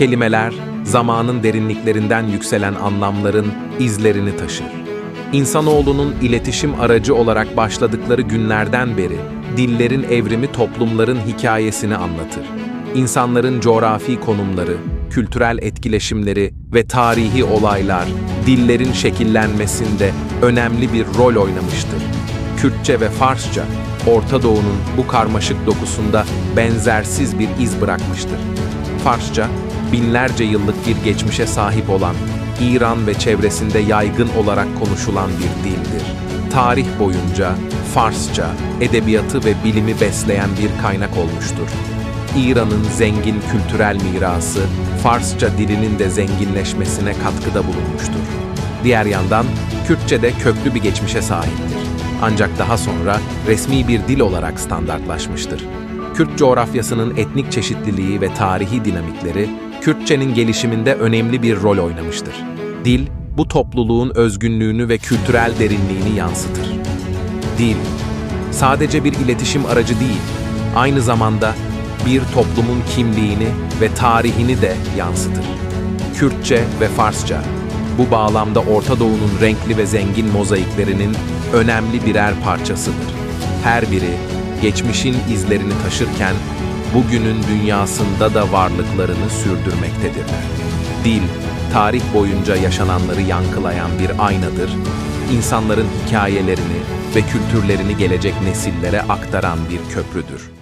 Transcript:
Kelimeler, zamanın derinliklerinden yükselen anlamların izlerini taşır. İnsanoğlunun iletişim aracı olarak başladıkları günlerden beri dillerin evrimi toplumların hikayesini anlatır. İnsanların coğrafi konumları, kültürel etkileşimleri ve tarihi olaylar dillerin şekillenmesinde önemli bir rol oynamıştır. Kürtçe ve Farsça, Orta Doğu'nun bu karmaşık dokusunda benzersiz bir iz bırakmıştır. Farsça, binlerce yıllık bir geçmişe sahip olan, İran ve çevresinde yaygın olarak konuşulan bir dildir. Tarih boyunca Farsça, edebiyatı ve bilimi besleyen bir kaynak olmuştur. İran'ın zengin kültürel mirası, Farsça dilinin de zenginleşmesine katkıda bulunmuştur. Diğer yandan, Kürtçe de köklü bir geçmişe sahiptir. Ancak daha sonra resmi bir dil olarak standartlaşmıştır. Kürt coğrafyasının etnik çeşitliliği ve tarihi dinamikleri, Kürtçenin gelişiminde önemli bir rol oynamıştır. Dil, bu topluluğun özgünlüğünü ve kültürel derinliğini yansıtır. Dil, sadece bir iletişim aracı değil, aynı zamanda bir toplumun kimliğini ve tarihini de yansıtır. Kürtçe ve Farsça, bu bağlamda Orta Doğu'nun renkli ve zengin mozaiklerinin önemli birer parçasıdır. Her biri, geçmişin izlerini taşırken, bugünün dünyasında da varlıklarını sürdürmektedirler. Dil, tarih boyunca yaşananları yankılayan bir aynadır, insanların hikayelerini ve kültürlerini gelecek nesillere aktaran bir köprüdür.